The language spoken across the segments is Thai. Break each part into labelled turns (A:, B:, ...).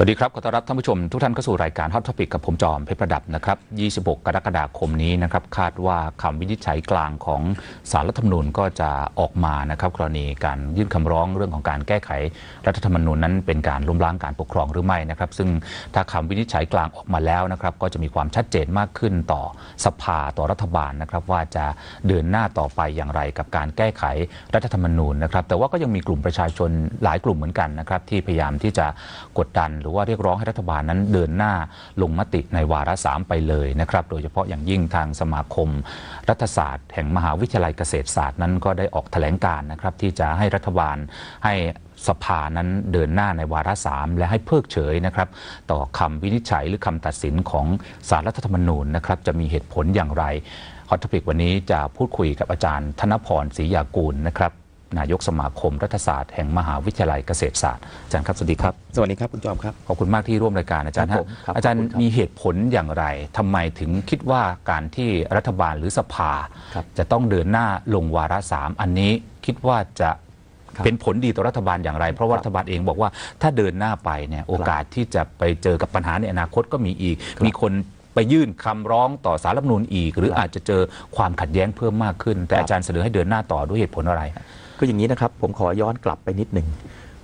A: สวัสดีครับขอต้อนรับท่านผู้ชมทุกท่านเข้าสู่รายการ Hot Topic กับผมจอมเพชรประดับนะครับ 26 กรกฎาคมนี้นะครับคาดว่าคำวินิจฉัยกลางของสารรัฐธรรมนูญก็จะออกมานะครับกรณีการยื่นคำร้องเรื่องของการแก้ไขรัฐธรรมนูญนั้นเป็นการล้มล้างการปกครองหรือไม่นะครับซึ่งถ้าคำวินิจฉัยกลางออกมาแล้วนะครับก็จะมีความชัดเจนมากขึ้นต่อสภาต่อรัฐบาลนะครับว่าจะเดินหน้าต่อไปอย่างไรกับการแก้ไขรัฐธรรมนูญนะครับแต่ว่าก็ยังมีกลุ่มประชาชนหลายกลุ่มเหมือนกันนะครับที่พยายามที่จะกดดันหรือว่าเรียกร้องให้รัฐบาลนั้นเดินหน้าลงมติในวาระสามไปเลยนะครับ โดยเฉพาะอย่างยิ่งทางสมาคม รัฐศาสตร์แห่งมหาวิทยาลัยเกษตรศาสตร์นั้นก็ได้ออกแถลงการนะครับที่จะให้รัฐบาลให้สภานั้นเดินหน้าในวาระสามและให้เพิกเฉยนะครับ ต่อคำวินิจฉัยหรือคำตัดสินของสารรัฐธรรมนูญนะครับ จะมีเหตุผลอย่างไรฮอตทปิกวันนี้จะพูดคุยกับอาจารย์ธนพรศรียากูลนะครับ นายกสมาคม รัฐศาสตร์แห่งมหาวิทยาลัยเกษตรศาสตร์อาจารย์ครับสวัสดีครับ
B: สวัสดีครับคุณจอมครับ
A: ขอบคุณมากที่ร่วมรายการอาจารย์
B: ครั
A: ฮะ
B: บผมครับ
A: อาจารย์
B: ขอบคุณครับ
A: มีเหตุผลอย่างไรทำไมถึงคิดว่าการที่รัฐบาลหรือสภา
B: ครับ
A: จะต้องเดินหน้าลงวาระสามอันนี้คิดว่าจะ
B: ครับ
A: เป็นผลดีต่อรัฐบาลอย่างไร เพราะว่า
B: ครับ
A: รัฐบาลเองบอกว่าถ้าเดินหน้าไปเนี่ยโอกาสที่จะไปเจอกับปัญหาในอนาคตก็มีอีก
B: ครับ
A: มีคนไปยื่นคำร้องต่อสารรัฐธรรมนูญอีก หรืออาจจะเจอความขัดแย้งเพิ่มมากขึ้น แต่
B: ครับ
A: อาจารย์เสนอให้เดินหน้าต่อด้วยเหตุผลอะไรฮะ
B: คืออย่างนี้นะครับผมขอย้อนกลับไปนิดหนึ่ง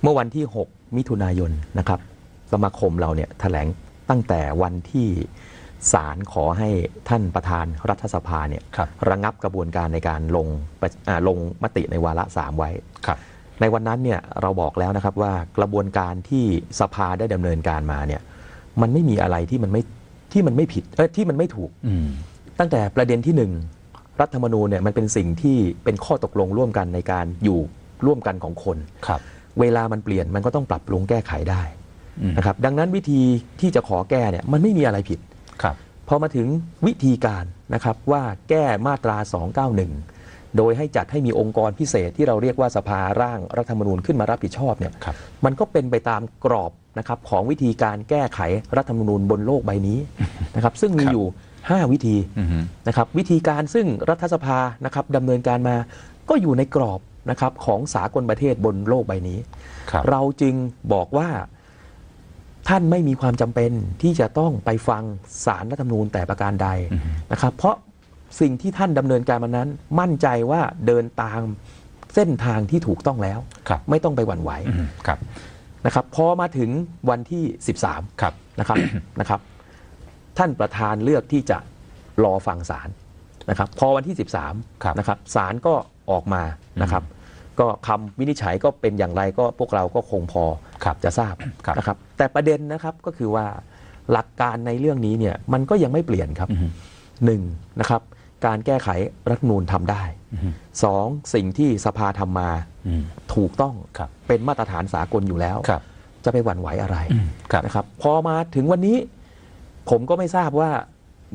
B: เมื่อวันที่ 6 มิถุนายนนะครับสมาคมเราเนี่ยแถลงตั้งแต่วันที่ศาลขอให้ท่านประธานรัฐสภาเนี่ย
A: ครับ
B: ระงับกระบวนการในการลงประอ่าลงมติในวาระสามไว้
A: ครับ
B: ในวันนั้นเนี่ยเราบอกแล้วนะครับว่ากระบวนการที่สภาได้ดำเนินการมาเนี่ยมันไม่มีอะไรที่มันไม่ที่มันไม่ผิดเอ้ยที่มันไม่ถูก
A: อืม
B: ตั้งแต่ประเด็นที่หนึ่ง รัฐธรรมนูญเนี่ยมันเป็นสิ่งที่เป็นข้อตกลงร่วมกันในการอยู่ร่วมกันของคน
A: ครับ
B: เวลามันเปลี่ยนมันก็ต้องปรับปรุงแก้ไขได้
A: อืม
B: นะครับดังนั้นวิธีที่จะขอแก้เนี่ยมันไม่มีอะไรผิด
A: ครับ
B: พอมาถึงวิธีการนะครับว่าแก้มาตรา 291 โดยให้จัดให้มีองค์กรพิเศษที่เราเรียกว่าสภาร่างรัฐธรรมนูญขึ้นมารับผิดชอบเนี่ย
A: ครับ
B: มันก็เป็นไปตามกรอบนะครับของวิธีการแก้ไขรัฐธรรมนูญบนโลกใบนี้นะครับซึ่งมี
A: ครับ
B: อยู่ 5 วิธี
A: อืม
B: นะครับวิธีการซึ่งรัฐสภานะครับดำเนินการมาก็อยู่ในกรอบนะครับของสากลประเทศบนโลกใบนี้
A: ครับ
B: เราจึงบอกว่าท่านไม่มีความจำเป็นที่จะต้องไปฟังสารรัฐธรรมนูญแต่ประการใด
A: อืม
B: นะครับ เพราะสิ่งที่ท่านดำเนินการมานั้น มั่นใจว่าเดินตามเส้นทางที่ถูกต้องแล้ว
A: ครับ
B: ไม่ต้องไปหวั่นไหว
A: อืมครับ
B: นะครับพอมาถึงวันที่ 13
A: ครับ
B: นะครับ นะครับ ท่านประธานเลือกที่จะรอฟังศาลนะครับพอวันที่
A: ครับ
B: 13นะครับศาลก็ออกมานะครับ ก็คำวินิจฉัยก็เป็นอย่างไรก็พวกเราก็คงพอ
A: ครับ
B: จะทราบ
A: ครับ
B: นะครับ แต่ประเด็นนะครับก็คือว่าหลักการในเรื่องนี้เนี่ยมันก็ยังไม่เปลี่ยนครับ
A: อืม
B: หนึ่งนะครับ การแก้ไขรัฐธรรมนูญทำได้
A: อืม
B: สองสิ่งที่สภาทำมา
A: อืม
B: ถูกต้อง
A: ครับ
B: เป็นมาตรฐานสากลอยู่แล้ว
A: ครับ
B: จะไปหวั่นไหวอะไร
A: อืมครับ
B: นะครับพอมาถึงวันนี้ ผมก็ไม่ทราบว่า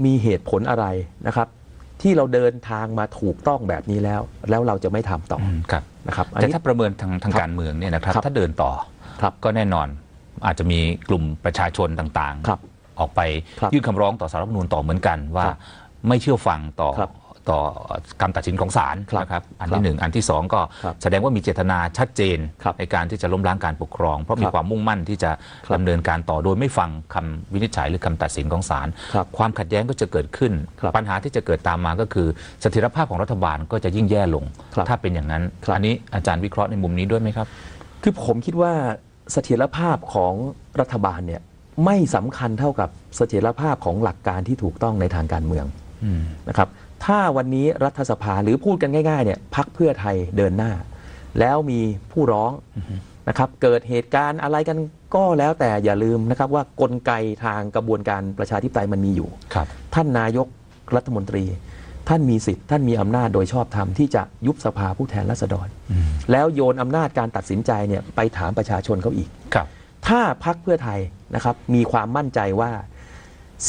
B: มีเหตุผลอะไรนะครับ ที่เราเดินทางมาถูกต้องแบบนี้แล้ว แล้วเราจะไม่ทำต่อ
A: อืมครับ
B: นะครับอัน
A: แต่
B: นี้
A: ถ้าประเมินทางทาง
B: ครับ
A: การเมืองเนี่ยนะครับ
B: ครับ
A: ถ้าเดินต่อ
B: ครับ
A: ก็แน่นอนอาจจะมีกลุ่มประชาชนต่าง
B: ครับ
A: ๆออกไป
B: ครับ
A: ยื่นคำร้องต่อสารรัฐธรรมนูญต่อเหมือนกันว่า
B: ครับ
A: ไม่เชื่อฟังต่อ
B: ครับ
A: ต่อคำตัดสินของศาล
B: ครับ
A: นะครับอัน
B: ครั
A: ที่
B: บ
A: หนึ่งอันที่สองก็
B: ครับ
A: แสดงว่ามีเจตนาชัดเจน
B: ครับ
A: ในการที่จะล้มล้างการปกครอง เพราะมี
B: ครับ
A: ความมุ่งมั่นที่จะ
B: ครับ
A: ดำเนินการต่อโดยไม่ฟังคำวินิจฉัยหรือคำตัดสินของศาล
B: ครับ
A: ความขัดแย้งก็จะเกิดขึ้น
B: ครับ
A: ปัญหาที่จะเกิดตามมาก็คือเสถียรภาพของรัฐบาลก็จะยิ่งแย่ลง
B: ครับ
A: ถ้าเป็นอย่างนั้น
B: ครับ
A: อันนี้อาจารย์วิเคราะห์ในมุมนี้ด้วยไหมครับ
B: คือผมคิดว่าเสถียรภาพของรัฐบาลเนี่ยไม่สำคัญเท่ากับเสถียรภาพของหลักการที่ถูกต้องในทางการเมือง
A: อืม
B: นะครับ ถ้าวันนี้รัฐสภาหรือพูดกันง่ายๆเนี่ยพักเพื่อไทยเดินหน้า แล้วมีผู้ร้องนะครับเกิดเหตุการณ์อะไรกันก็แล้วแต่อย่าลืมนะครับว่ากลไกทางกระบวนการประชาธิปไตยมันมีอยู่
A: ครับ
B: ท่านนายกรัฐมนตรี ท่านมีสิทธิ์ท่านมีอำนาจโดยชอบธรรมที่จะยุบสภาผู้แทนราษฎร
A: อืม
B: แล้วโยนอำนาจการตัดสินใจเนี่ยไปถามประชาชนเขาอีก
A: ครับ
B: ถ้าพักเพื่อไทยนะครับมีความมั่นใจว่า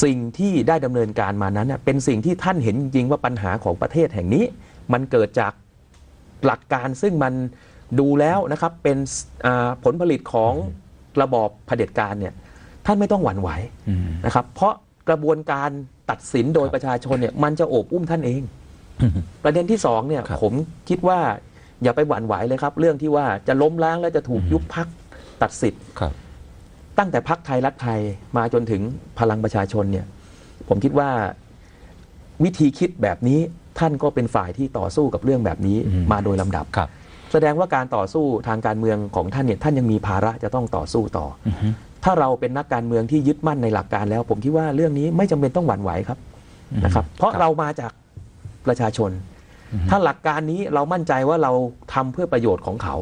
B: สิ่งที่ได้ดำเนินการมานั้นน่ะเป็นสิ่งที่ท่านเห็นจริงๆว่าปัญหาของประเทศแห่งนี้ มันเกิดจากหลักการซึ่งมันดูแล้วนะครับเป็นอ่าผลผลิตของระบอบเผด็จการเนี่ยท่านไม่ต้องหวั่นไหว
A: อืม
B: นะครับ เพราะกระบวนการตัดสินโดย
A: ครับ
B: ประชาชนเนี่ยมันจะโอบอุ้มท่านเอง ประเด็นที่สองเนี่ย
A: ครับ
B: ผมคิดว่าอย่าไปหวั่นไหวเลยครับ เรื่องที่ว่าจะล้มล้างแล้วจะถูกยุบพักตัดสิทธิ์
A: ครับ
B: ตั้งแต่พักไทยรักไทยมาจนถึงพลังประชาชนเนี่ยผมคิดว่าวิธีคิดแบบนี้ท่านก็เป็นฝ่ายที่ต่อสู้กับเรื่องแบบนี้
A: อืม
B: มาโดยลำดับ
A: ครับ
B: แสดงว่าการต่อสู้ทางการเมืองของท่านเนี่ยท่านยังมีภาระจะต้องต่อสู้ต่อ
A: อือฮึ
B: ถ้าเราเป็นนักการเมืองที่ยึดมั่นในหลักการแล้ว ผมคิดว่าเรื่องนี้ไม่จำเป็นต้องหวั่นไหวครับนะครับ เพราะเรามาจากประชาชน ถ้าหลักการนี้เรามั่นใจว่าเราทำเพื่อประโยชน์ของเขา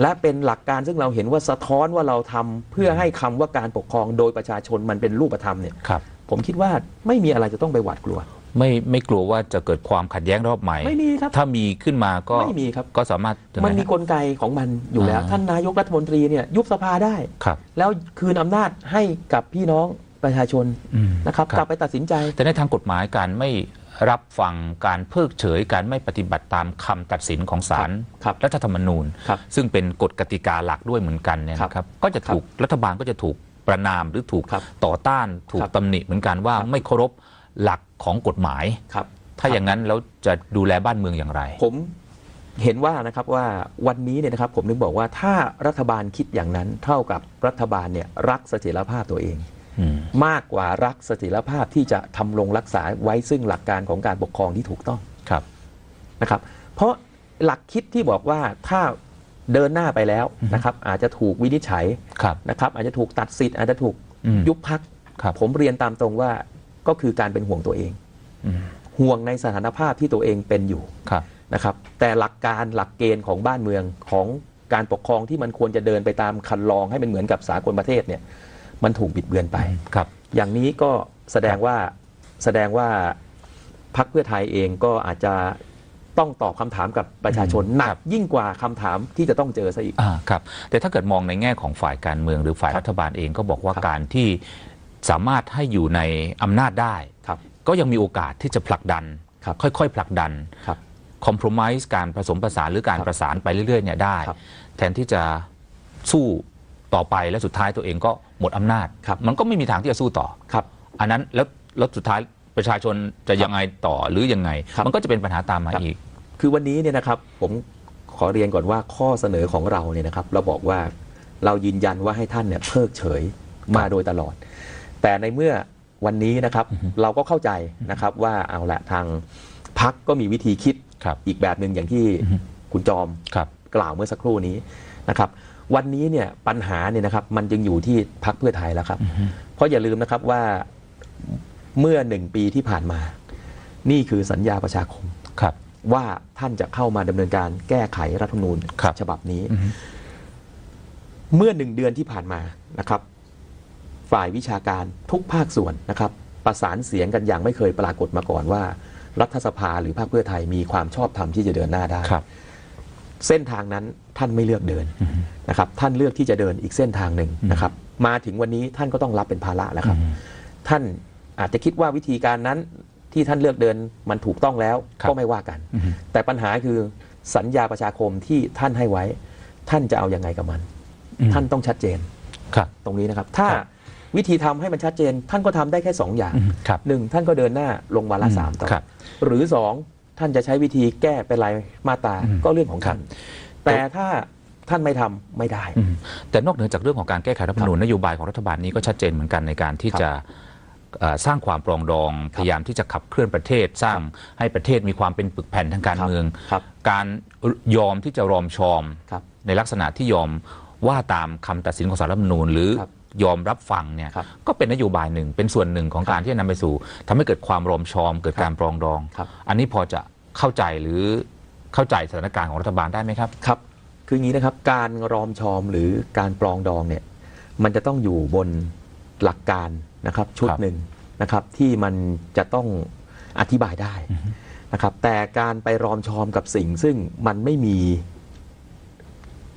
B: และเป็นหลักการซึ่งเราเห็นว่าสะท้อนว่าเราทำเพื่อให้คำว่าการปกครองโดยประชาชนมันเป็นรูปธรรมเนี่ย
A: ครับ
B: ผมคิดว่าไม่มีอะไรจะต้องไปหวาดกลัว
A: ไม่ไม่กลัวว่าจะเกิดความขัดแย้งรอบใหม่
B: ไม่มีครับ
A: ถ้ามีขึ้นมาก็
B: ไม่มีครับ
A: ก็สามารถยังไง
B: มันมี
A: ฮะ
B: กลไกของมันอยู่แล้ว
A: อ่า
B: ท่านนายกรัฐมนตรีเนี่ยยุบสภาได้
A: ครับ
B: แล้วคืนอำนาจให้กับพี่น้องประชาชน
A: อืม
B: นะครับ
A: ครับ
B: กลับไปตัดสินใจ
A: แต่ในทางกฎหมายการไม่ รับฟังการเพิกเฉยการไม่ปฏิบัติตามคำตัดสินของศาล
B: ครับ
A: รัฐธรรมนูญ
B: ครับ
A: ซึ่งเป็นกฎกติกาหลักด้วยเหมือนกันเนี่ย
B: ครับ
A: นะครับก็จะถูกรัฐบาลก็จะถูกประนามหรือถูก
B: ครับ
A: ต่อต้านถูก
B: ครับ
A: ตำหนิเหมือนกันว่า
B: ครับ
A: ไม่เคารพหลักของกฎหมาย
B: ครับ
A: ถ้าอย่างนั้นแล้วจะดูแลบ้านเมืองอย่างไร
B: ผมเห็นว่านะครับว่าวันนี้เนี่ยนะครับผมถึงบอกว่าถ้ารัฐบาลคิดอย่างนั้นเท่ากับรัฐบาลเนี่ยรักเสถียรภาพตัวเอง
A: อื ม
B: มากกว่ารักเสถียรภาพที่จะทำรงรักษาไว้ซึ่งหลักการของการปกครองที่ถูกต้อง
A: ครับ
B: นะครับ เพราะหลักคิดที่บอกว่าถ้าเดินหน้าไปแล้วนะครับ อาจจะถูกวินิจฉัย
A: ครับ
B: นะครับ อาจจะถูกตัดสิทธิ์อาจจะถูก
A: อืม
B: ยุบพัก
A: ครับ
B: ผมเรียนตามตรงว่าก็คือการเป็นห่วงตัวเอง
A: อืม
B: ห่วงในสถานภาพที่ตัวเองเป็นอยู่
A: ครับ
B: นะครับ แต่หลักการหลักเกณฑ์ของบ้านเมืองของการปกครองที่มันควรจะเดินไปตามคันลองให้มันเหมือนกับสากลประเทศเนี่ย มันถูกบิดเบือนไป
A: ครับ
B: อย่างนี้ก็แสดงว่าแสดงว่าพรรคเพื่อไทยเองก็อาจจะต้องตอบคำถามกับประชาชน
A: อืม
B: หนั
A: ครั
B: ก
A: บ
B: ยิ่งกว่าคำถามที่จะต้องเจอซะอีก
A: อ่าครับ แต่ถ้าเกิดมองในแง่ของฝ่ายการเมืองหรือฝ่าย
B: ครับ
A: รัฐบาลเองก็บอกว่า
B: ครับ
A: การที่สามารถให้อยู่ในอำนาจได้
B: ครับ
A: ก็ยังมีโอกาสที่จะผลักดัน
B: ครับ
A: ค่อยๆผลักดัน
B: ครับ
A: คอม p r o m i s e การผสมผสานหรือการ
B: ครับ
A: ประสานไปเรื่อยๆเนี่ยได้
B: ครับ
A: แทนที่จะสู้ ต่อไปและสุดท้ายตัวเองก็หมดอำนาจ
B: ครับ
A: มันก็ไม่มีทางที่จะสู้ต่อ
B: ครับ
A: อันนั้นแล้วแล้วสุดท้ายประชาชนจะยังไงต่อหรือยังไง
B: ครับ
A: มันก็จะเป็นปัญหาตามมา
B: ครับ
A: อีก
B: คือวันนี้เนี่ยนะครับผมขอเรียนก่อนว่าข้อเสนอของเราเนี่ยนะครับ เราบอกว่าเรายืนยันว่าให้ท่านเนี่ยเพิกเฉยมาโดยตลอด แต่ในเมื่อวันนี้นะครับเราก็เข้าใจนะครับว่าเอาละทางพักก็มีวิธีคิด
A: ครับ
B: อีกแบบหนึ่งอย่างที่
A: อือฮึ
B: คุณจอม
A: ครับ
B: กล่าวเมื่อสักครู่นี้นะครับ วันนี้เนี่ยปัญหาเนี่ยนะครับมันจึงอยู่ที่พักเพื่อไทยแล้วครับ เพราะอย่าลืมนะครับว่าเมื่อหนึ่งปีที่ผ่านมา นี่คือสัญญาประชาคม
A: ครับ
B: ว่าท่านจะเข้ามาดำเนินการแก้ไขรัฐธรรมนูญ
A: ครับ
B: ฉบับนี้
A: อือฮึ
B: เมื่อหนึ่งเดือนที่ผ่านมานะครับ ฝ่ายวิชาการทุกภาคส่วนนะครับ ประสานเสียงกันอย่างไม่เคยปรากฏมาก่อนว่า รัฐสภาหรือพรรคเพื่อไทยมีความชอบธรรมที่จะเดินหน้าได้
A: ครับ
B: เส้นทางนั้นท่านไม่เลือกเดินนะครับท่านเลือกที่จะเดินอีกเส้นทางหนึ่งนะครับมาถึงวันนี้ท่านก็ต้องรับเป็นภาระแล้วครับ
A: อืม
B: ท่านอาจจะคิดว่าวิธีการนั้นที่ท่านเลือกเดินมันถูกต้องแล้ว
A: ครับ
B: ก็ไม่ว่ากัน
A: อือฮึ
B: แต่ปัญหาคือสัญญาประชาคมที่ท่านให้ไว้ ท่านจะเอายังไงกับมัน
A: อืม
B: ท่านต้องชัดเจน
A: ครับ
B: ตรงนี้นะครับ ถ้า
A: ครับ
B: วิธีทำให้มันชัดเจน ท่านก็ทำได้แค่สองอย่าง
A: อืมครับ
B: หนึ่งท่านก็เดินหน้าลงวาระ
A: อืม
B: สามต่อ
A: ครับ
B: หรือสอง ท่านจะใช้วิธีแก้เป็นรายมาตรา
A: อืม
B: ก็เรื่องของท่าน
A: ครับ
B: แต่ถ้าท่านไม่ทำไม่ได้
A: อืมแต่นอกเหนือจากเรื่องของการแก้ไขรัฐธรรมนูญนโยบายของรัฐบาลนี้ก็ชัดเจนเหมือนกันในการที่
B: ครับ
A: จะเอ่อสร้างความปรองดองพยายามที่จะขับเคลื่อนประเทศ สร้างให้ประเทศมีความเป็นปึกแผ่นทางการ
B: ครับ
A: เมือง
B: ครับ
A: การยอมที่จะรอมชอม
B: ครับ
A: ในลักษณะที่ยอมว่าตามคำตัดสินของสารรัฐธรรมนูญหรือ
B: ครับ
A: ยอมรับฟังเนี่ย
B: ครับ
A: ก็เป็นนโยบายหนึ่งเป็นส่วนหนึ่งของ
B: ครับ
A: การที่จะนำไปสู่ทำให้เกิดความรอมชอม เกิด
B: ครับ
A: การปรองดอง
B: ครับ
A: อันนี้พอจะ เข้าใจหรือเข้าใจสถานการณ์ของรัฐบาลได้ไหมครับ
B: ครับ คืออย่างนี้นะครับ การรอมชอมหรือการปรองดองเนี่ย มันจะต้องอยู่บนหลักการนะครับ ชุด
A: ครับ
B: หนึ่งนะครับ ที่มันจะต้องอธิบายได้นะครับ แต่การไปรอมชอมกับสิ่งซึ่งมันไม่มี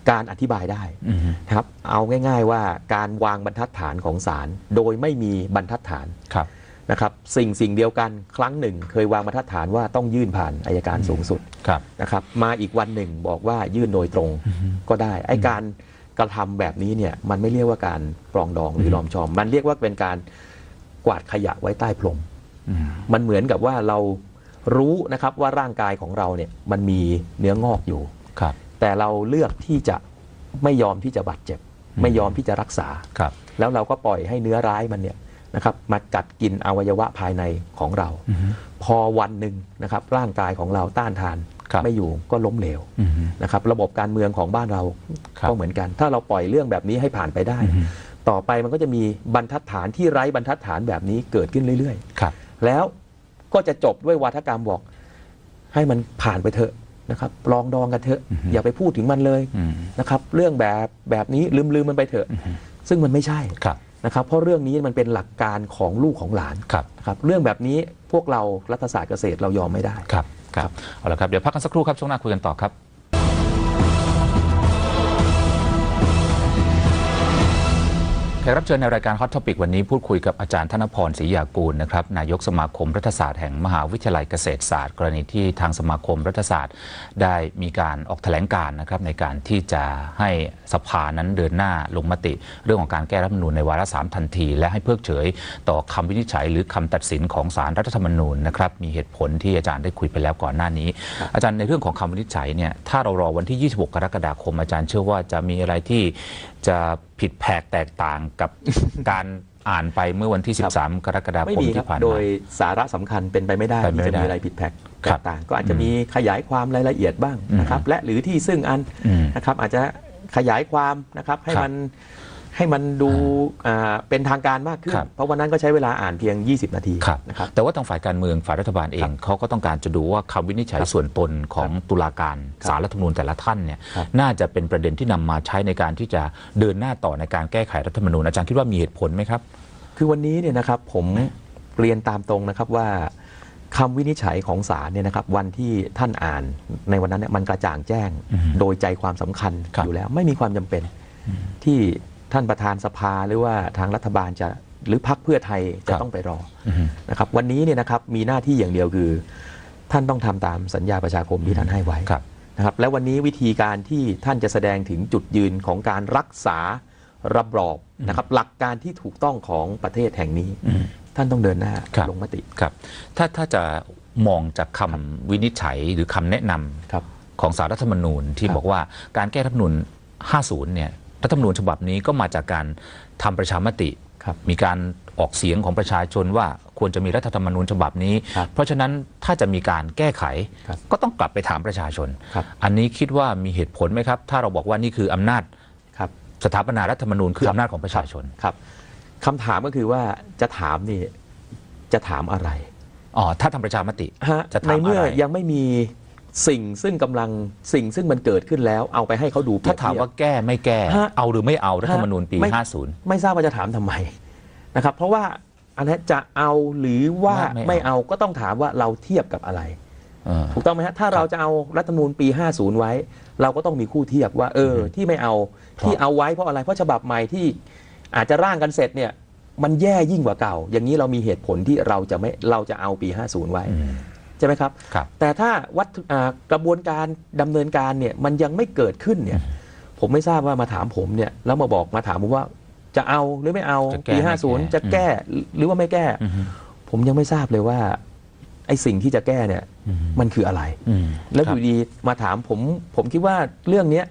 B: การอธิบายได้
A: อืม
B: นะครับเอาง่าย ๆ ว่าการวางบรรทัดฐานของศาลโดยไม่มีบรรทัดฐาน
A: ครับ
B: นะครับสิ่งสิ่งเดียวกันครั้งหนึ่ง เคยวางบรรทัดฐานว่าต้องยื่นผ่านอายการสูงสุด
A: ครับ
B: นะครับมาอีกวันหนึ่งบอกว่ายื่นโดยตรงก็ได้ไอการกระทำแบบนี้เนี่ยมันไม่เรียกว่าการปรองดองหรือลอมชอม มันเรียกว่าเป็นการกวาดขยะไว้ใต้พรม
A: อืม
B: มันเหมือนกับว่าเรารู้นะครับว่าร่างกายของเราเนี่ยมันมีเนื้องอกอยู่
A: ครับ
B: แต่เราเลือกที่จะไม่ยอมที่จะบาดเจ็บ ไม่ยอมที่จะรักษา
A: ครับ
B: แล้วเราก็ปล่อยให้เนื้อร้ายมันเนี่ย นะครับมากัดกินอวัยวะภายในของเรา
A: อืม
B: พอวันหนึ่งนะครับร่างกายของเราต้านทาน
A: ครับ
B: ไม่อยู่ก็ล้มเหลว
A: อืม
B: นะครับระบบการเมืองของบ้านเรา
A: ครับ
B: ก็เหมือนกัน ถ้าเราปล่อยเรื่องแบบนี้ให้ผ่านไปได้
A: อืม
B: ต่อไปมันก็จะมีบรรทัดฐานที่ไร้บรรทัดฐานแบบนี้เกิดขึ้นเรื่อย
A: ครับ
B: ๆแล้วก็จะจบด้วยวาทกรรมบอก ให้มันผ่านไปเถอะนะครับลองดองกันเถอะ
A: อือฮึ
B: อย่าไปพูดถึงมันเลย
A: อืม
B: นะครับ เรื่องแบบแบบนี้ลืมลืมมันไปเถอะ
A: อืม
B: ซึ่งมันไม่ใช่
A: ครับ
B: นะครับเพราะเรื่องนี้มันเป็นหลักการของลูกของหลาน
A: ครับ
B: นะครับเรื่องแบบนี้พวกเรารัฐศาสตร์เกษตรเรายอมไม่ได้
A: ครับครับเอาละครับเดี๋ยวพักกันสักครู่ครับช่วงหน้าคุยกันต่อครับ แขกรับเชิญในรายการ Hot Topic วันนี้พูดคุยกับอาจารย์ธนพรศรียากูลนะครับนายกสมาคมรัฐศาสตร์แห่งมหาวิทยาลัยเกษตรศาสตร์ กรณีที่ทางสมาคมรัฐศาสตร์ ได้มีการออกแถลงการนะครับในการที่จะให้สภานั้นเดินหน้าลงมติ เรื่องของการแก้รัฐธรรมนูญในวาระสามทันที และให้เพิกเฉยต่อคำวินิจฉัย หรือคำตัดสินของศาลรัฐธรรมนูญนะครับมีเหตุผลที่อาจารย์ได้คุยไปแล้วก่อนหน้านี้ อาจารย์ในเรื่องของคำวินิจฉัยเนี่ยถ้าเรารอวันที่ 26 กรกฎาคมอาจารย์เชื่อว่าจะมีอะไรที่ จะผิดแผกแตกต่างกับการอ่านไปเมื่อวันที่
B: ครับ
A: 13 กรกฎา
B: ไม่
A: คม
B: มีครั
A: ที่
B: บ
A: ผ่าน
B: โด
A: มา
B: ยสาระสำคัญเป็นไปไม่ได้
A: เป็นไป
B: ที่
A: ไม่
B: จะ
A: ได้
B: มีอะไรผิดแผกแต
A: ครับ
B: กต่าง ก็อาจจะมีขยายความรายละเอียดบ้าง
A: อืม
B: นะครับ และหรือที่ซึ่งอัน
A: อืม
B: นะครับอาจจะขยายความนะครับให้
A: ครับ
B: มัน ให้มันดูอ่าเป็นทางการมากขึ้น
A: ครับ
B: เพราะวันนั้นก็ใช้เวลาอ่านเพียง 20 นาที
A: ครับ
B: นะครับ
A: แต่ว่าทางฝ่ายการเมืองฝ่ายรัฐบาลเองเขาก็ต้องการจะดูว่าคำวินิจฉัย
B: ครับ
A: ส่วนตนของตุลาการ
B: ครับ
A: สารรัฐธรรมนูญแต่ละท่านเนี่ย
B: ครับ
A: น่าจะเป็นประเด็นที่นำมาใช้ในการที่จะเดินหน้าต่อในการแก้ไขรัฐธรรมนูญอาจารย์คิดว่ามีเหตุผลไหมครับ
B: คือวันนี้เนี่ยนะครับผมเรียนตามตรงนะครับว่าคำวินิจฉัยของศาลเนี่ยนะครับวันที่ท่านอ่านในวันนั้นเนี่ยมันกระจ่างแจ้ง
A: อืม
B: โดยใจความสำคัญ
A: ครับ
B: อยู่แล้วไม่มีความจำเป็นที่ ท่านประธานสภาหรือว่าทางรัฐบาลจะหรือพักเพื่อไทยจะต้องไปรอ
A: อืม
B: นะครับวันนี้เนี่ยนะครับมีหน้าที่อย่างเดียวคือ ท่านต้องทำตามสัญญาประชาคมที่ท่านให้ไว้
A: ครับ
B: นะครับและวันนี้วิธีการที่ท่านจะแสดงถึงจุดยืนของการรักษาระบอบนะครับหลักการที่ถูกต้องของประเทศแห่งนี้
A: อืม
B: ท่านต้องเดินหน้า
A: ครับ
B: ลงมติ
A: ครับถ้าถ้าจะมองจากคำวินิจฉัยหรือคำแนะนำ
B: ครับ
A: ของสารรัฐธรรมนูญที่
B: ครับ
A: บอกว่าการแก้รัฐธรรมนูญ50เนี่ย รัฐธรรมนูญฉบับนี้ก็มาจากการทำประชามติ
B: ครับ
A: มีการออกเสียงของประชาชนว่าควรจะมีรัฐธรรมนูญฉบับนี้
B: ครับ
A: เพราะฉะนั้นถ้าจะมีการแก้ไข
B: ครับ
A: ก็ต้องกลับไปถามประชาชน
B: ครับ
A: อันนี้คิดว่ามีเหตุผลไหมครับ ถ้าเราบอกว่านี่คืออำนาจ
B: ครับ
A: สถาปนารัฐธรรมนูญคืออำนาจของประชาชน
B: ครับคำถามก็คือว่าจะถามนี่จะถามอะไร
A: อ๋อถ้าทำประชามติ
B: ฮะ
A: จะถาม
B: ในเมื่อ
A: อะไร
B: ยังไม่มี สิ่งซึ่งกำลังสิ่งซึ่งมันเกิดขึ้นแล้วเอาไปให้เขาดูเปรี
A: ถ้าย
B: บ
A: ถาม
B: เทียบ
A: ว่าแก้ไม่แก้
B: ฮะ
A: เอาหรือไม่เอารัฐธรรมนูญปี
B: ไม่
A: 50
B: ไม่ทราบว่าจะถามทำไมนะครับ เพราะว่าอันนี้จะเอาหรือว่า
A: ไม่
B: ไม่
A: เอา
B: เอาก็ต้องถามว่าเราเทียบกับอะไร
A: เออ
B: ถูกต้องไหมฮะถ้าเราจะเอารัฐธรรมนูญปี 50 ไว้ เราก็ต้องมีคู่เทียบว่า เออ ที่ไม่เอา
A: เพราะ
B: ที่เอาไว้เพราะอะไรเพราะฉบับใหม่ที่อาจจะร่างกันเสร็จเนี่ย มันแย่ยิ่งกว่าเก่า อย่างนี้เรามีเหตุผลที่เราจะไม่เราจะเอาปี 50 ไว้
A: อืม
B: ใช่ไหมครับ
A: ครับ
B: แต่ถ้าวัตถุอ่ากระบวนการดำเนินการเนี่ยมันยังไม่เกิดขึ้นเนี่ยผมไม่ทราบว่ามาถามผมเนี่ยแล้วมาบอกมาถามผมว่าจะเอาหรือไม่เอา
A: จะแก้
B: ปี
A: ไม่แก้
B: 50จะแก้หรือว่าไม่แก้
A: อืม
B: ผมยังไม่ทราบเลยว่าไอ้สิ่งที่จะแก้เนี่ย
A: อืม
B: มันคืออะไร
A: อืม
B: แล้วอ
A: ครับ
B: ยู่ดีมาถามผมผมคิดว่าเรื่องเนี้ย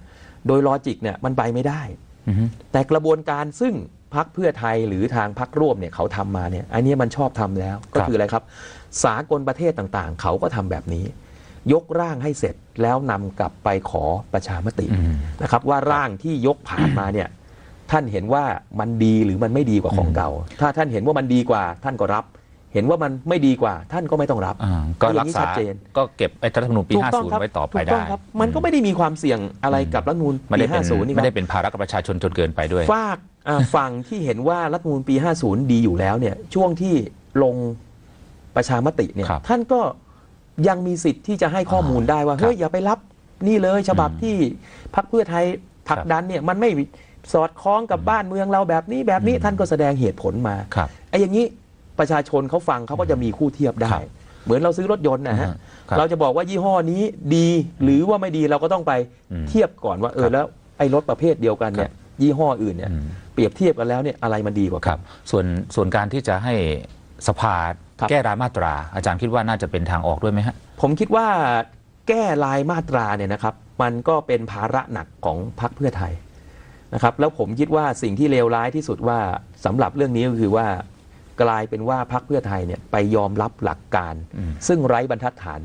B: โดยลอจิกเนี่ยมันไปไม่ได้
A: อืม
B: แต่กระบวนการซึ่งพักเพื่อไทยหรือทางพักร่วมเนี่ยเขาทำมาเนี่ยอันนี้มันชอบทำแล้วก็
A: ครับ
B: คืออะไรครับ สากลประเทศต่างๆ เขาก็ทำแบบนี้ ยกร่างให้เสร็จแล้วนำกลับไปขอประชามติ
A: อืม
B: นะครับ ว่าร่างที่ยกผ่านมาเนี่ยท่านเห็นว่ามันดีหรือมันไม่ดีกว่าของ
A: อืม
B: เก่า ถ้าท่านเห็นว่ามันดีกว่า ท่านก็รับ เห็นว่ามันไม่ดีกว่า ท่านก็ไม่ต้องรับ
A: อ่าก็
B: อย่
A: รั
B: ง
A: ก
B: นี้
A: ษา
B: ชัดเจน
A: ก็เก็บไอ้รัฐธรรมนูญปี
B: ถูกต้องครับ
A: 50 ไว้ต่อไป
B: ถูก
A: ได้
B: ต้องครับมันก็ไม่ได้มีความเสี่ยงอะไรกับรัฐธรรมนูญ
A: ไม่
B: ปี
A: ได้เป็น
B: 50 นี่ค
A: ไม่
B: รับ
A: ได้เป็นภาระกับประชาชนจนเกินไปด้วย
B: ฝากอ่าฝั่งที่เห็นว่ารัฐธรรมนูญปี 50 ดีอยู่แล้วเนี่ยช่วงที่ลง ประชามติเนี่ย
A: ครับ
B: ท่านก็ยังมีสิทธิ์ที่จะให้ข้อมูลได้ว่า
A: ครับ
B: เฮ้ยอย่าไปรับนี่เลยฉบับ
A: อืม
B: ที่พรรคเพื่อไทยผลักดันเนี่ยมันไม่สอดคล้องกับบ้านเมืองเราแบบนี้แบบนี้
A: อืม
B: ท่านก็แสดงเหตุผลมา
A: ครับ
B: ไอ้อย่างนี้ประชาชนเขาฟังเขาก็จะมีคู่เทียบได้
A: ครับ
B: เหมือนเราซื้อรถยนต์นะฮะ
A: ครับ
B: เราจะบอกว่ายี่ห้อนี้ดีหรือว่าไม่ดีเราก็ต้องไป
A: อืม
B: เทียบก่อนว่าเอ
A: ครั
B: อบแล้วไอ้รถประเภทเดียวกันเนี่ยยี่ห้ออื่นเนี่ย
A: อืม
B: เปรียบเทียบกันแล้วเนี่ยอะไรมันดีกว่า
A: ครับส่วนส่วนการที่จะให้สภา
B: ครับ
A: แก้รายมาตรา อาจารย์คิดว่าน่าจะเป็นทางออกด้วยไหมฮะ
B: ผมคิดว่าแก้รายมาตราเนี่ยนะครับ มันก็เป็นภาระหนักของพรรคเพื่อไทยนะครับแล้วผมคิดว่าสิ่งที่เลวร้ายที่สุดว่าสำหรับเรื่องนี้ก็คือว่ากลายเป็นว่าพรรคเพื่อไทยเนี่ยไปยอมรับหลักการ
A: อืม
B: ซึ่งไร้บรรทัดฐาน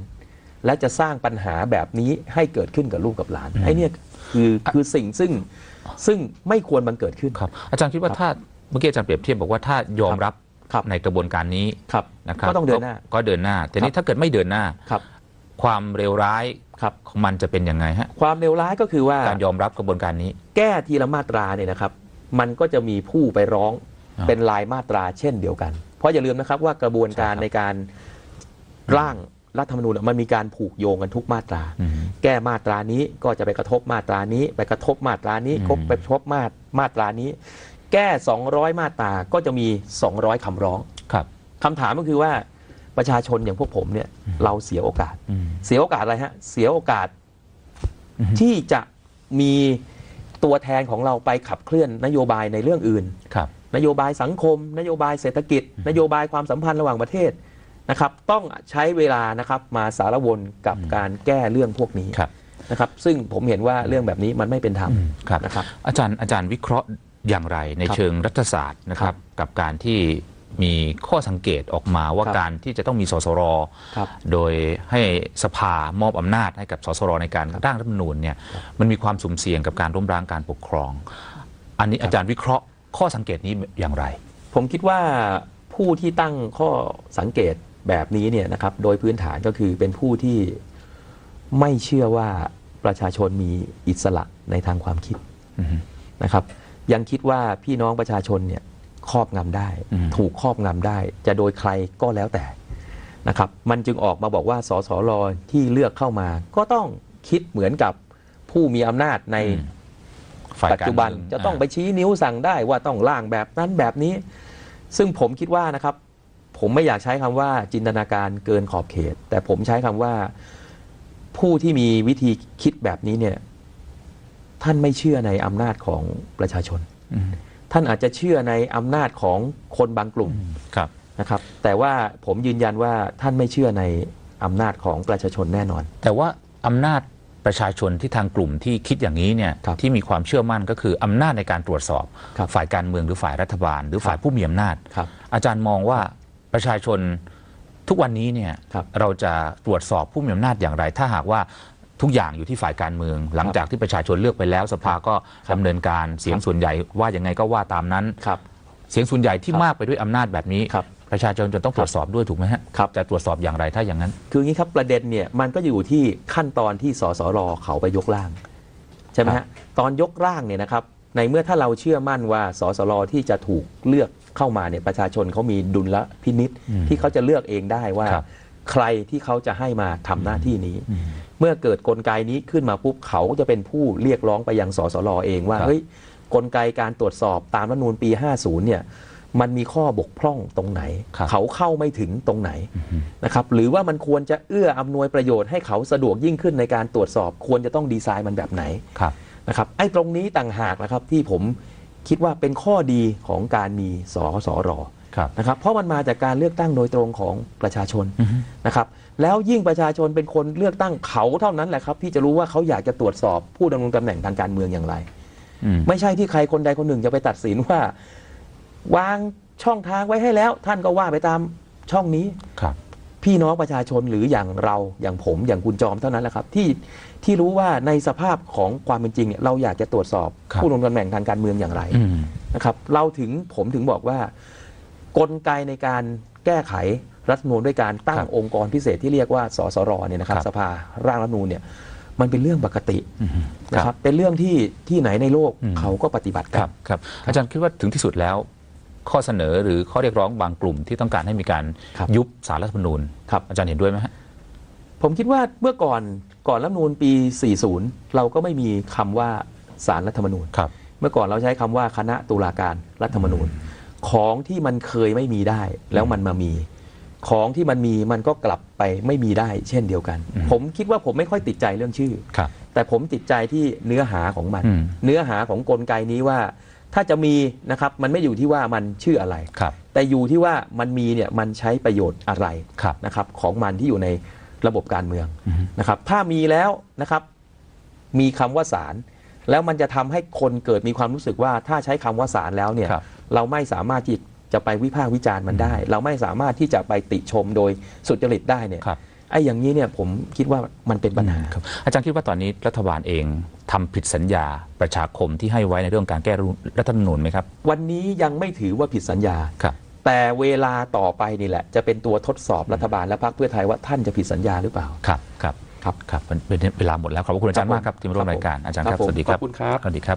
B: และจะสร้างปัญหาแบบนี้ให้เกิดขึ้นกับลูกกับหลานไอ้เนี่ยคือคือสิ่งซึ่งซึ่งไม่ควรบังเกิดขึ้น
A: ครับ อาจารย์คิดว่าถ้าเมื่อกี้อาจารย์เปรียบเทียบบอกว่าถ้ายอมรับ
B: ครับ
A: ในกระบวนการนี้
B: ครับ
A: นะครับ
B: ก็ต้องเดินหน้า
A: ก็เดินหน้าทีนี้ถ้าเกิดไม่เดินหน้า
B: ครับ
A: ความเร็วร้าย
B: ครับ
A: ของมันจะเป็นยังไงฮะ
B: ความเลวร้ายก็คือว่า
A: การยอมรับกระบวนการนี้
B: แก้ทีละมาตราเนี่ยนะครับ มันก็จะมีผู้ไปร้อง
A: อ่า
B: เป็นลายมาตราเช่นเดียวกัน เพราะอย่าลืมนะครับว่ากระบวนการ
A: ใช่ครับ
B: ในการร่างรัฐธรรมนูญมันมีการผูกโยงกันทุกมาตรา
A: อืม
B: แก้มาตรานี้ก็จะไปกระทบมาตรานี้ ไปกระทบมาตรานี้
A: อืม
B: ก็ไปกระทบมามาตรานี้ แก้ 200 มาตราก็จะมี 200 คำร้อง
A: ครับ
B: คำถามก็คือว่าประชาชนอย่างพวกผมเนี่ยเราเสียโอกาส
A: อืม
B: เสียโอกาสอะไรฮะ เสียโอกาส
A: อือฮึ
B: ที่จะมีตัวแทนของเราไปขับเคลื่อนนโยบายในเรื่องอื่น
A: ครับ
B: นโยบายสังคม นโยบายเศรษฐกิจ นโยบายความสัมพันธ์ระหว่างประเทศนะครับ ต้องใช้เวลานะครับมาสารวนกับการแก้เรื่องพวกนี้
A: ครับ
B: นะครับ ซึ่งผมเห็นว่าเรื่องแบบนี้มันไม่เป็นธรรม
A: อืมครับ
B: นะครับ
A: อาจารย์อาจารย์วิเคราะห์ อย่างไรใน
B: ครับ
A: เชิงรัฐศาสตร์นะค
B: ครั
A: รับ
B: บ
A: กับการที่มีข้อสังเกตออกมาว่า
B: ครับ
A: การที่จะต้องมีสสร
B: ครับ
A: โดยให้สภามอบอำนาจให้กับสสรในการร่างรัฐธรรมนูญเนี่ยมันมีความสุ่มเสี่ยงกับการล้มล้างการปกครอง อันนี้อาจารย์วิเคราะห์ข้อสังเกตนี้อย่างไร
B: ผมคิดว่าผู้ที่ตั้งข้อสังเกตแบบนี้เนี่ยนะครับ โดยพื้นฐานก็คือเป็นผู้ที่ไม่เชื่อว่าประชาชนมีอิสระในทางความคิด
A: อือฮึ
B: นะครับ ยังคิดว่าพี่น้องประชาชนเนี่ยครอบงำได้
A: อืม
B: ถูกครอบงำได้ จะโดยใครก็แล้วแต่นะครับมันจึงออกมาบอกว่าสสรที่เลือกเข้ามา ก็ต้องคิดเหมือนกับผู้มีอำนาจใน
A: อืมฝ่าย
B: ปัจจุบัน
A: การเมือง
B: จะต้องไปชี้นิ้วสั่งได้ว่าต้องล่างแบบนั้นแบบนี้ ซึ่งผมคิดว่านะครับ ผมไม่อยากใช้คำว่าจินตนาการเกินขอบเขต แต่ผมใช้คำว่าผู้ที่มีวิธีคิดแบบนี้เนี่ย ท่านไม่เชื่อในอำนาจของประชาชน
A: อืม
B: ท่านอาจจะเชื่อในอำนาจของคนบางกลุ่ม
A: ครับ
B: นะครับ แต่ว่าผมยืนยันว่าท่านไม่เชื่อในอำนาจของประชาชนแน่นอน
A: แต่ว่าอำนาจประชาชนที่ทางกลุ่มที่คิดอย่างนี้เนี่ย
B: ครับ
A: ที่มีความเชื่อมั่นก็คืออำนาจในการตรวจสอบ
B: ครับ
A: ฝ่ายการเมืองหรือฝ่ายรัฐบาล หรือฝ่ายผู้มีอำนาจ
B: ครับ
A: อาจารย์มองว่าประชาชนทุกวันนี้เนี่ย
B: ครับ
A: เราจะตรวจสอบผู้มีอำนาจอย่างไร ถ้าหากว่า ทุกอย่างอยู่ที่ฝ่ายการเมือง หลังจากที่ประชาชนเลือกไปแล้ว สภาก็
B: ครับ
A: ดำเนินการเสียงส่วนใหญ่ว่ายังไงก็ว่าตามนั้น
B: ครับ
A: เสียงส่วนใหญ่ที่
B: ครับ
A: มากไปด้วยอำนาจแบบนี้
B: ครับ
A: ประชาชนจะต้องตรวจสอบด้วยถูกไหมฮะ
B: ครับ
A: จะตรวจสอบอย่างไรถ้าอย่างนั้น
B: คืออย่างนี้ครับประเด็นเนี่ยมันก็อยู่ที่ขั้นตอนที่สสรเขาไปยกร่างใช่ไหม
A: ครั
B: ฮะ
A: บ
B: ตอนยกร่างเนี่ยนะครับในเมื่อถ้าเราเชื่อมั่นว่าสสรที่จะถูกเลือกเข้ามาเนี่ยประชาชนเขามีดุลพินิษที่เขาจะเลือกเองได้ว่า
A: ครับ
B: ใครที่เขาจะให้มาทำหน้าที่นี้ เมื่อเกิดกลไกนี้ขึ้นมาปุ๊บเขาก็จะเป็นผู้เรียกร้องไปยังสสรเองว่า
A: ครับ
B: เฮ้ยกลไกการตรวจสอบตามรัฐธรรมนูญปี 50 เนี่ยมันมีข้อบกพร่องตรงไหน
A: ครับ
B: เขาเข้าไม่ถึงตรงไหนนะครับหรือว่ามันควรจะเอื้ออำนวยประโยชน์ให้เขาสะดวกยิ่งขึ้นในการตรวจสอบ ควรจะต้องดีไซน์มันแบบไหน
A: ครับ
B: นะครับไอ้ตรงนี้ต่างหากนะครับที่ผม คิดว่าเป็นข้อดีของการมีสสร
A: ครับ
B: นะครับเพราะมันมาจากการเลือกตั้งโดยตรงของประชาชนนะครับแล้วยิ่งประชาชนเป็นคนเลือกตั้งเขาเท่านั้นแหละครับที่จะรู้ว่าเขาอยากจะตรวจสอบผู้ดำรงตำแหน่งทางการเมืองอย่างไร
A: อืม
B: ไม่ใช่ที่ใครคนใดคนหนึ่งจะไปตัดสินว่า วางช่องทางไว้ให้แล้ว ท่านก็ว่าไปตามช่องนี้
A: ครับ
B: พี่น้องประชาชนหรืออย่างเราอย่างผมอย่างคุณจอมเท่านั้นแหละครับ ที่ที่รู้ว่าในสภาพของความเป็นจริงเนี่ยเราอยากจะตรวจสอบ
A: ครับ
B: ผู้ดำรงตำแหน่งทางการเมืองอย่างไร
A: อืม
B: นะครับ เราถึงผมถึงบอกว่ากลไกในการแก้ไขรัฐธรรมนูญด้วยการตั้ง
A: ครับ
B: องค์กรพิเศษที่เรียกว่าสสรเนี่ยนะครับ
A: ครับ
B: สภาร่างรัฐธรรมนูญเนี่ยมันเป็นเรื่องปกติ
A: อืม
B: นะครับเป็นเรื่องที่ที่ไหนในโลก
A: อืม
B: เขาก็ปฏิบัติ
A: ค
B: กั
A: รั
B: น
A: บครับอาจารย์คิดว่าถึงที่สุดแล้ว ข้อเสนอหรือข้อเรียกร้องบางกลุ่มที่ต้องการให้มีการ
B: ครับ
A: ยุบสารรัฐธรรมนูญ
B: ครับ
A: อาจารย์เห็นด้วยไหมฮะ
B: ผมคิดว่าเมื่อก่อนก่อนรัฐธรรมนูญปี 40 เราก็ไม่มีคำว่าสารรัฐธรรมนูญ
A: ครับ
B: เมื่อก่อนเราใช้คำว่าคณะตุลาการรัฐธรรมนูญ ของที่มันเคยไม่มีได้แล้วมันมามี ของที่มันมีมันก็กลับไปไม่มีได้ เช่นเดียวกัน
A: อืม
B: ผมคิดว่าผมไม่ค่อยติดใจเรื่องชื่อ
A: ครับ
B: แต่ผมติดใจที่เนื้อหาของมัน
A: อืม
B: เนื้อหาของกลไกนี้ว่า ถ้าจะมีนะครับมันไม่อยู่ที่ว่ามันชื่ออะไร
A: ครับ
B: แต่อยู่ที่ว่ามันมีเนี่ยมันใช้ประโยชน์อะไร
A: ครับ
B: นะครับของมันที่อยู่ในระบบการเมือง
A: อืม
B: นะครับถ้ามีแล้วนะครับมีคำว่าศาลแล้วมันจะทำให้คนเกิดมีความรู้สึกว่าถ้าใช้คำว่าศาลแล้วเนี่ย
A: ครับ
B: เราไม่สามารถที่จะไปวิพากษ์วิจารณ์มันได้ เราไม่สามารถที่จะไปติชมโดยสุจริตได้เนี่ย
A: ครับ
B: ไอ้อย่างนี้เนี่ยผมคิดว่ามันเป็นปัญหา
A: ครับอาจารย์คิดว่าตอนนี้รัฐบาลเองทำผิดสัญญาประชาคมที่ให้ไว้ในเรื่องการแก้รัฐธรรมนูญไหมครับ
B: วันนี้ยังไม่ถือว่าผิดสัญญา
A: ครับ
B: แต่เวลาต่อไปนี่แหละ จะเป็นตัวทดสอบรัฐบาลและพรรคเพื่อไทยว่าท่านจะผิดสัญญาหรือเปล่า
A: ครับ ครับ
B: ครับ
A: ครับเป็นเวลาหมดแล้ว ขอบพระคุณอาจารย์มากครับที่มาร่วมรายการอาจารย์ครับ
B: ผม
A: สวัสดีครับ
B: ขอบคุณครับ
A: สวัสดีครับ